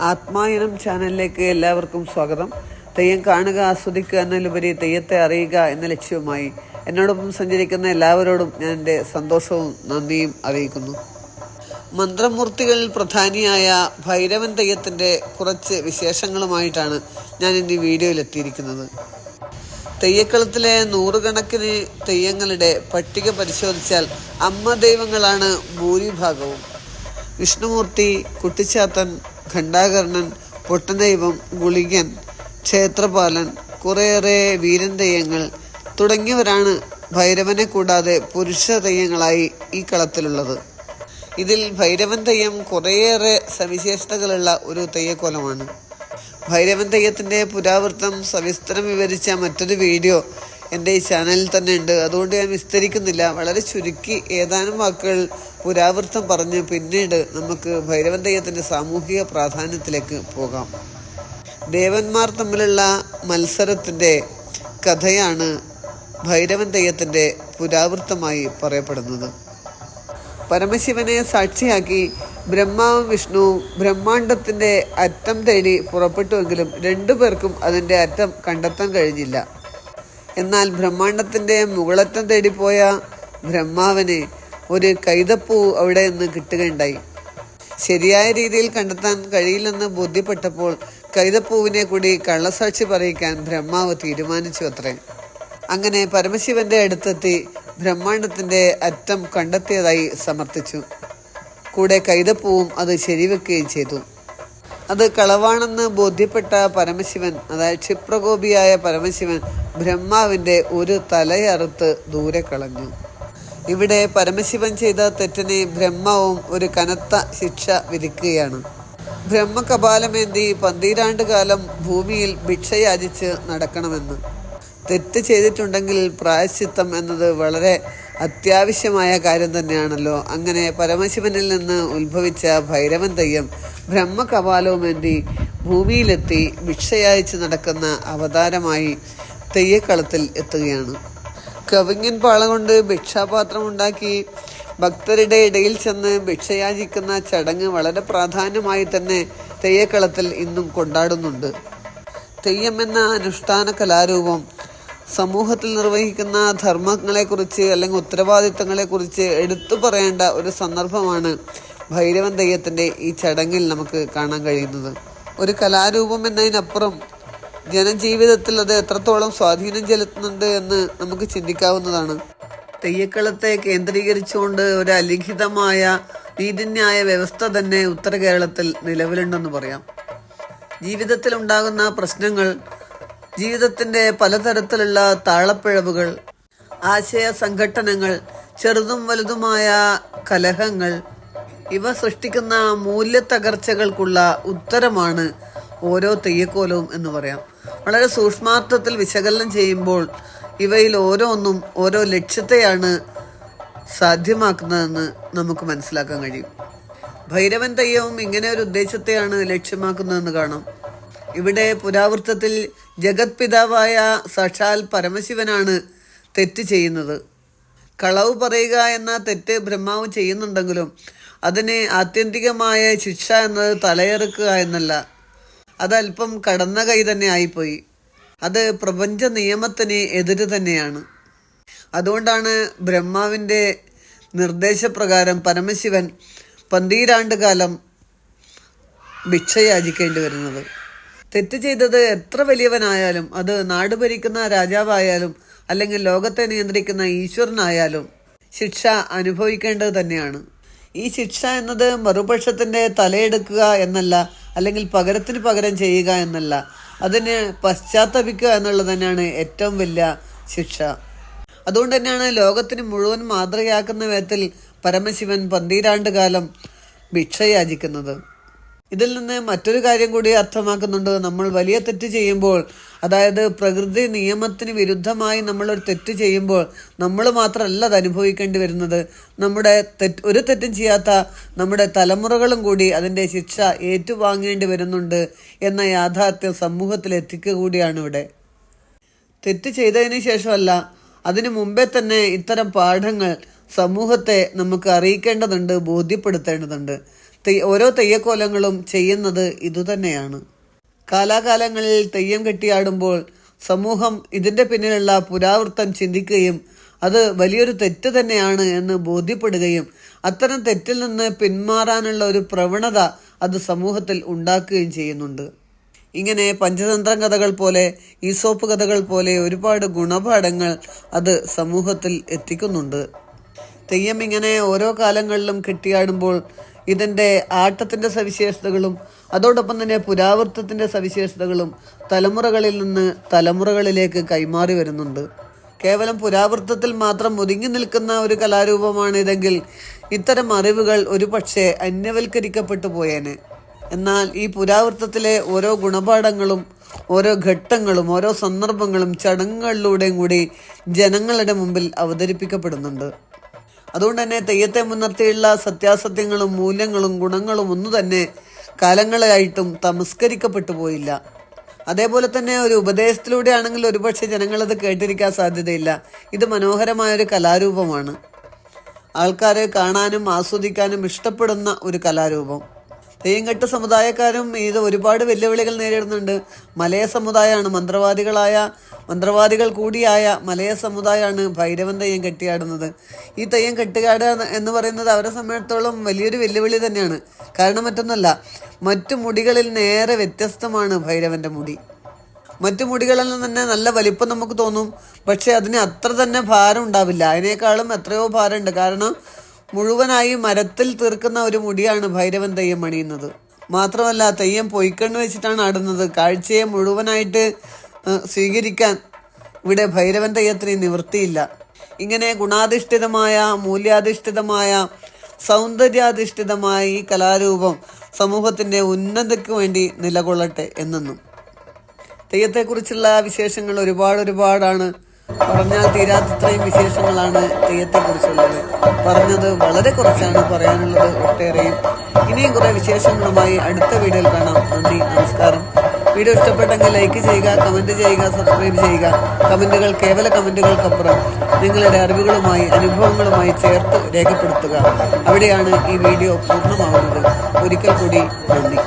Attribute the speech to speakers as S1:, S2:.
S1: ആത്മായനം ചാനലിലേക്ക് എല്ലാവർക്കും സ്വാഗതം. തെയ്യം കാണുക ആസ്വദിക്കുക എന്നതിലുപരി തെയ്യത്തെ അറിയുക എന്ന ലക്ഷ്യവുമായി എന്നോടൊപ്പം സഞ്ചരിക്കുന്ന എല്ലാവരോടും ഞാൻ എന്റെ സന്തോഷവും നന്ദിയും അറിയിക്കുന്നു. മന്ത്രമൂർത്തികളിൽ പ്രധാനിയായ ഭൈരവൻ തെയ്യത്തിന്റെ കുറച്ച് വിശേഷങ്ങളുമായിട്ടാണ് ഞാൻ ഇന്ന് എത്തിയിരിക്കുന്നത് തെയ്യക്കളത്തിലെ നൂറുകണക്കിന് തെയ്യങ്ങളുടെ പട്ടിക പരിശോധിച്ചാൽ അമ്മ ദൈവങ്ങളാണ് ഭൂരിഭാഗവും. വിഷ്ണുമൂർത്തി കുട്ടിച്ചാത്തൻ ഖണ്ഡാകർണൻ പൊട്ടദൈവം ഗുളികൻ ക്ഷേത്രപാലൻ കുറേയേറെ വീരൻ തെയ്യങ്ങൾ തുടങ്ങിയവരാണ് ഭൈരവനെ കൂടാതെ പുരുഷ തെയ്യങ്ങളായി ഈ കളത്തിലുള്ളത്. ഇതിൽ ഭൈരവൻ തെയ്യം കുറേയേറെ സവിശേഷതകളുള്ള ഒരു തെയ്യക്കോലമാണ് ഭൈരവൻ തെയ്യത്തിന്റെ പുരാവൃത്തം സവിസ്തരം വിവരിച്ച മറ്റൊരു വീഡിയോ എന്റെ ഈ ചാനലിൽ തന്നെ ഉണ്ട്. അതുകൊണ്ട് ഞാൻ വിസ്തരിക്കുന്നില്ല. വളരെ ചുരുക്കി ഏതാനും വാക്കുകൾ പുരാവൃത്തം പറഞ്ഞ് പിന്നീട് നമുക്ക് ഭൈരവൻ തെയ്യത്തിന്റെ സാമൂഹിക പ്രാധാന്യത്തിലേക്ക് പോകാം. ദേവന്മാർ തമ്മിലുള്ള മത്സരത്തിന്റെ കഥയാണ് ഭൈരവൻ തെയ്യത്തിന്റെ പുരാവൃത്തമായി പറയപ്പെടുന്നത്. പരമശിവനെ സാക്ഷിയാക്കി ബ്രഹ്മാവും വിഷ്ണുവും ബ്രഹ്മാണ്ടത്തിന്റെ അറ്റം തേടി പുറപ്പെട്ടുവെങ്കിലും രണ്ടു പേർക്കും അതിന്റെ അറ്റം കണ്ടെത്താൻ കഴിഞ്ഞില്ല. എന്നാൽ ബ്രഹ്മാണ്ടത്തിന്റെ മുകളറ്റം തേടിപ്പോയ ബ്രഹ്മാവിന് ഒരു കൈതപ്പൂ അവിടെ നിന്ന് കിട്ടുകയുണ്ടായി. ശരിയായ രീതിയിൽ കണ്ടെത്താൻ കഴിയില്ലെന്ന് ബോധ്യപ്പെട്ടപ്പോൾ കൈതപ്പൂവിനെ കൂടി കള്ളസാക്ഷി പറയിക്കാൻ ബ്രഹ്മാവ് തീരുമാനിച്ചു അത്രേ. അങ്ങനെ പരമശിവന്റെ അടുത്തെത്തി ബ്രഹ്മാണ്ടത്തിന്റെ അറ്റം കണ്ടെത്തിയതായി സമർത്ഥിച്ചു. കൂടെ കൈതപ്പൂവും അത് ശരിവെക്കുകയും ചെയ്തു. അത് കളവാണെന്ന് ബോധ്യപ്പെട്ട പരമശിവൻ അതായത് ക്ഷിപ്രകോപിയായ പരമശിവൻ ബ്രഹ്മാവിന്റെ ഒരു തലയറുത്ത് ദൂരെ കളഞ്ഞു. ഇവിടെ പരമശിവൻ ചെയ്ത തെറ്റിനെ ബ്രഹ്മവും ഒരു കനത്ത ശിക്ഷ വിധിക്കുകയാണ്. ബ്രഹ്മകപാലമേന്തി പന്തീരാണ്ട് കാലം ഭൂമിയിൽ ഭിക്ഷയാചിച്ച് നടക്കണമെന്ന്. തെറ്റ് ചെയ്തിട്ടുണ്ടെങ്കിൽ പ്രായശ്ചിത്തം എന്നത് വളരെ അത്യാവശ്യമായ കാര്യം തന്നെയാണല്ലോ. അങ്ങനെ പരമശിവനിൽ നിന്ന് ഉത്ഭവിച്ച ഭൈരവൻ തെയ്യം ബ്രഹ്മകപാലവുമേന്തി ഭൂമിയിലെത്തി ഭിക്ഷയയച്ച് നടക്കുന്ന അവതാരമായി തെയ്യക്കളത്തിൽ എത്തുകയാണ്. കവിങ്ങൻ പാള കൊണ്ട് ഭിക്ഷാപാത്രം ഉണ്ടാക്കി ഭക്തരുടെ ഇടയിൽ ചെന്ന് ഭിക്ഷയാചിക്കുന്ന ചടങ്ങ് വളരെ പ്രാധാന്യമായി തന്നെ തെയ്യക്കളത്തിൽ ഇന്നും കൊണ്ടാടുന്നുണ്ട്. തെയ്യം എന്ന അനുഷ്ഠാന കലാരൂപം സമൂഹത്തിൽ നിർവഹിക്കുന്ന ധർമ്മങ്ങളെക്കുറിച്ച് അല്ലെങ്കിൽ ഉത്തരവാദിത്തങ്ങളെക്കുറിച്ച് എടുത്തു പറയേണ്ട ഒരു സന്ദർഭമാണ് ഭൈരവൻ തെയ്യത്തിന്റെ ഈ ചടങ്ങിൽ നമുക്ക് കാണാൻ കഴിയുന്നത്. ഒരു കലാരൂപം എന്നതിനപ്പുറം ജനജീവിതത്തിൽ അത് എത്രത്തോളം സ്വാധീനം ചെലുത്തുന്നുണ്ട് എന്ന് നമുക്ക് ചിന്തിക്കാവുന്നതാണ്. തെയ്യക്കളത്തെ കേന്ദ്രീകരിച്ചുകൊണ്ട് ഒരു അലിഖിതമായ നീതിന്യായ വ്യവസ്ഥ തന്നെ ഉത്തര കേരളത്തിൽ നിലവിലുണ്ടെന്ന് പറയാം. ജീവിതത്തിൽ ഉണ്ടാകുന്ന പ്രശ്നങ്ങൾ ജീവിതത്തിന്റെ പലതരത്തിലുള്ള താളപ്പിഴവുകൾ ആശയ സംഘട്ടനങ്ങൾ ചെറുതും വലുതുമായ കലഹങ്ങൾ ഇവ സൃഷ്ടിക്കുന്ന മൂല്യ തകർച്ചകൾക്കുള്ള ഉത്തരമാണ് ഓരോ തെയ്യക്കോലവും എന്ന് പറയാം. വളരെ സൂക്ഷ്മാർത്ഥത്തിൽ വിശകലനം ചെയ്യുമ്പോൾ ഇവയിൽ ഓരോന്നും ഓരോ ലക്ഷ്യത്തെയാണ് സാധ്യമാക്കുന്നതെന്ന് നമുക്ക് മനസ്സിലാക്കാൻ കഴിയും. ഭൈരവൻ തെയ്യവും ഇങ്ങനെ ഒരു ഉദ്ദേശത്തെയാണ് ലക്ഷ്യമാക്കുന്നതെന്ന് കാണാം. ഇവിടെ പുരാവൃത്തത്തിൽ ജഗത് പിതാവായ സാക്ഷാൽ പരമശിവനാണ് തെറ്റ് ചെയ്യുന്നത്. കളവ് പറയുക എന്ന തെറ്റ് ബ്രഹ്മാവ് ചെയ്യുന്നുണ്ടെങ്കിലും അതിന് ആത്യന്തികമായ ശിക്ഷ എന്നത് തലയെറുക്കുക എന്നല്ല. അതല്പം കടന്ന കൈ തന്നെ ആയിപ്പോയി. അത് പ്രപഞ്ച നിയമത്തിന് എതിര് തന്നെയാണ്. അതുകൊണ്ടാണ് ബ്രഹ്മാവിന്റെ നിർദ്ദേശപ്രകാരം പരമശിവൻ പന്തീരാണ്ട് കാലം ഭിക്ഷയാചിക്കേണ്ടി വരുന്നത്. തെറ്റ് ചെയ്തത് എത്ര വലിയവനായാലും അത് നാട് ഭരിക്കുന്ന രാജാവായാലും അല്ലെങ്കിൽ ലോകത്തെ നിയന്ത്രിക്കുന്ന ഈശ്വരനായാലും ശിക്ഷ അനുഭവിക്കേണ്ടത് തന്നെയാണ്. ഈ ശിക്ഷ എന്നത് മറുപക്ഷത്തിന്റെ തലയെടുക്കുക എന്നല്ല അല്ലെങ്കിൽ പകരത്തിന് പകരം ചെയ്യുക എന്നല്ല. അതിന് പശ്ചാത്തപിക്കുക എന്നുള്ളത് തന്നെയാണ് ഏറ്റവും വലിയ ശിക്ഷ. അതുകൊണ്ട് തന്നെയാണ് ലോകത്തിന് മുഴുവൻ മാതൃകയാക്കുന്ന വിധത്തിൽ പരമശിവൻ പന്തിരാണ്ട് കാലം ഭിക്ഷയാചിക്കുന്നത്. ഇതിൽ നിന്ന് മറ്റൊരു കാര്യം കൂടി അർത്ഥമാക്കുന്നുണ്ട്. നമ്മൾ വലിയ തെറ്റ് ചെയ്യുമ്പോൾ അതായത് പ്രകൃതി നിയമത്തിന് വിരുദ്ധമായി നമ്മളൊരു തെറ്റ് ചെയ്യുമ്പോൾ നമ്മൾ മാത്രമല്ല അത് അനുഭവിക്കേണ്ടി വരുന്നത്. നമ്മുടെ തെറ്റ് ഒരു തെറ്റും ചെയ്യാത്ത നമ്മുടെ തലമുറകളും കൂടി അതിന്റെ ശിക്ഷ ഏറ്റുവാങ്ങേണ്ടി വരുന്നുണ്ട് എന്ന യാഥാർത്ഥ്യം സമൂഹത്തിൽ എത്തിക്കുക കൂടിയാണ് ഇവിടെ. തെറ്റ് ചെയ്തതിന് ശേഷമല്ല അതിനു മുമ്പേ തന്നെ ഇത്തരം പാഠങ്ങൾ സമൂഹത്തെ നമുക്ക് അറിയിക്കേണ്ടതുണ്ട് ബോധ്യപ്പെടുത്തേണ്ടതുണ്ട്. തെയ്- ഓരോ തെയ്യക്കോലങ്ങളും ചെയ്യുന്നത് ഇതുതന്നെയാണ്. കാലാകാലങ്ങളിൽ തെയ്യം കെട്ടിയാടുമ്പോൾ സമൂഹം ഇതിന്റെ പിന്നിലുള്ള പുരാവൃത്തം ചിന്തിക്കുകയും അത് വലിയൊരു തെറ്റ് തന്നെയാണ് എന്ന് ബോധ്യപ്പെടുകയും അത്തരം തെറ്റിൽ നിന്ന് പിന്മാറാനുള്ള ഒരു പ്രവണത അത് സമൂഹത്തിൽ ഉണ്ടാക്കുകയും ചെയ്യുന്നുണ്ട്. ഇങ്ങനെ പഞ്ചതന്ത്രം കഥകൾ പോലെ ഈസോപ്പ് കഥകൾ പോലെ ഒരുപാട് ഗുണപാഠങ്ങൾ അത് സമൂഹത്തിൽ എത്തിക്കുന്നുണ്ട്. തെയ്യം ഇങ്ങനെ ഓരോ കാലങ്ങളിലും കെട്ടിയാടുമ്പോൾ ഇതിന്റെ ആട്ടത്തിന്റെ സവിശേഷതകളും അതോടൊപ്പം തന്നെ പുരാവൃത്തത്തിന്റെ സവിശേഷതകളും തലമുറകളിൽ നിന്ന് തലമുറകളിലേക്ക് കൈമാറി വരുന്നുണ്ട്. കേവലം പുരാവൃത്തത്തിൽ മാത്രം ഒതുങ്ങി നിൽക്കുന്ന ഒരു കലാരൂപമാണ് ഇതെങ്കിൽ ഇത്തരം അറിവുകൾ ഒരു പക്ഷേ അന്യവൽക്കരിക്കപ്പെട്ടു പോയേനെ. എന്നാൽ ഈ പുരാവൃത്തത്തിലെ ഓരോ ഗുണപാഠങ്ങളും ഓരോ ഘട്ടങ്ങളും ഓരോ സന്ദർഭങ്ങളും ചടങ്ങുകളിലൂടെയും കൂടി ജനങ്ങളുടെ മുമ്പിൽ അവതരിപ്പിക്കപ്പെടുന്നുണ്ട്. അതുകൊണ്ട് തന്നെ തെയ്യത്തെ മുൻനിർത്തിയുള്ള സത്യാസത്യങ്ങളും മൂല്യങ്ങളും ഗുണങ്ങളും ഒന്നു തന്നെ കാലങ്ങളായിട്ടും തമസ്കരിക്കപ്പെട്ടു പോയില്ല. അതേപോലെ തന്നെ ഒരു ഉപദേശത്തിലൂടെ ആണെങ്കിൽ ഒരുപക്ഷെ ജനങ്ങളത് കേട്ടിരിക്കാൻ സാധ്യതയില്ല. ഇത് മനോഹരമായ ഒരു കലാരൂപമാണ്. ആൾക്കാരെ കാണാനും ആസ്വദിക്കാനും ഇഷ്ടപ്പെടുന്ന ഒരു കലാരൂപം. തെയ്യങ്കെട്ട് സമുദായക്കാരും ഇത് ഒരുപാട് വെല്ലുവിളികൾ നേരിടുന്നുണ്ട്. മലയ സമുദായമാണ് മന്ത്രവാദികളായ മന്ത്രവാദികൾ കൂടിയായ മലയ സമുദായമാണ് ഭൈരവൻ തെയ്യം കെട്ടിയാടുന്നത്. ഈ തെയ്യം കെട്ടുകാടുക എന്ന് പറയുന്നത് അവരെ സംബന്ധിച്ചിടത്തോളം വലിയൊരു വെല്ലുവിളി തന്നെയാണ്. കാരണം മറ്റൊന്നല്ല മറ്റു മുടികളിൽ നേരെ വ്യത്യസ്തമാണ് ഭൈരവന്റെ മുടി. മറ്റു മുടികളിൽ നിന്ന് തന്നെ നല്ല വലിപ്പം നമുക്ക് തോന്നും പക്ഷെ അതിന് അത്ര തന്നെ ഭാരം ഉണ്ടാവില്ല. അതിനേക്കാളും എത്രയോ ഭാരമുണ്ട്. കാരണം മുഴുവനായി മരത്തിൽ തീർക്കുന്ന ഒരു മുടിയാണ് ഭൈരവൻ തെയ്യം അണിയുന്നത്. മാത്രമല്ല തെയ്യം പൊയ്ക്കണ്ണ് വെച്ചിട്ടാണ് ആടുന്നത്. കാഴ്ചയെ മുഴുവനായിട്ട് സ്വീകരിക്കാൻ ഇവിടെ ഭൈരവൻ തെയ്യത്തിന് നിവൃത്തിയില്ല. ഇങ്ങനെ ഗുണാധിഷ്ഠിതമായ മൂല്യാധിഷ്ഠിതമായ സൗന്ദര്യാധിഷ്ഠിതമായ ഈ കലാരൂപം സമൂഹത്തിന്റെ ഉന്നതിക്ക് വേണ്ടി നിലകൊള്ളട്ടെ എന്നെന്നും. തെയ്യത്തെക്കുറിച്ചുള്ള വിശേഷങ്ങൾ ഒരുപാട് ഒരുപാടാണ് പറഞ്ഞാൽ തീരാത്തത്രയും വിശേഷങ്ങളാണ് തെയ്യത്തെക്കുറിച്ചുള്ളത് പറഞ്ഞത് വളരെ കുറച്ചാണ് പറയാനുള്ളത് ഒട്ടേറെയും. ഇനിയും കുറെ വിശേഷങ്ങളുമായി അടുത്ത വീഡിയോയിൽ കാണാം. നന്ദി നമസ്കാരം. വീഡിയോ ഇഷ്ടപ്പെട്ടെങ്കിൽ ലൈക്ക് ചെയ്യുക കമന്റ് ചെയ്യുക സബ്സ്ക്രൈബ് ചെയ്യുക. കമന്റുകൾ കേവല കമന്റുകൾക്കപ്പുറം നിങ്ങളുടെ അറിവുകളുമായി അനുഭവങ്ങളുമായി ചേർത്ത് രേഖപ്പെടുത്തുക. അവിടെയാണ് ഈ വീഡിയോ പൂർണമാകുന്നത് ഒരിക്കൽ കൂടി നന്ദി.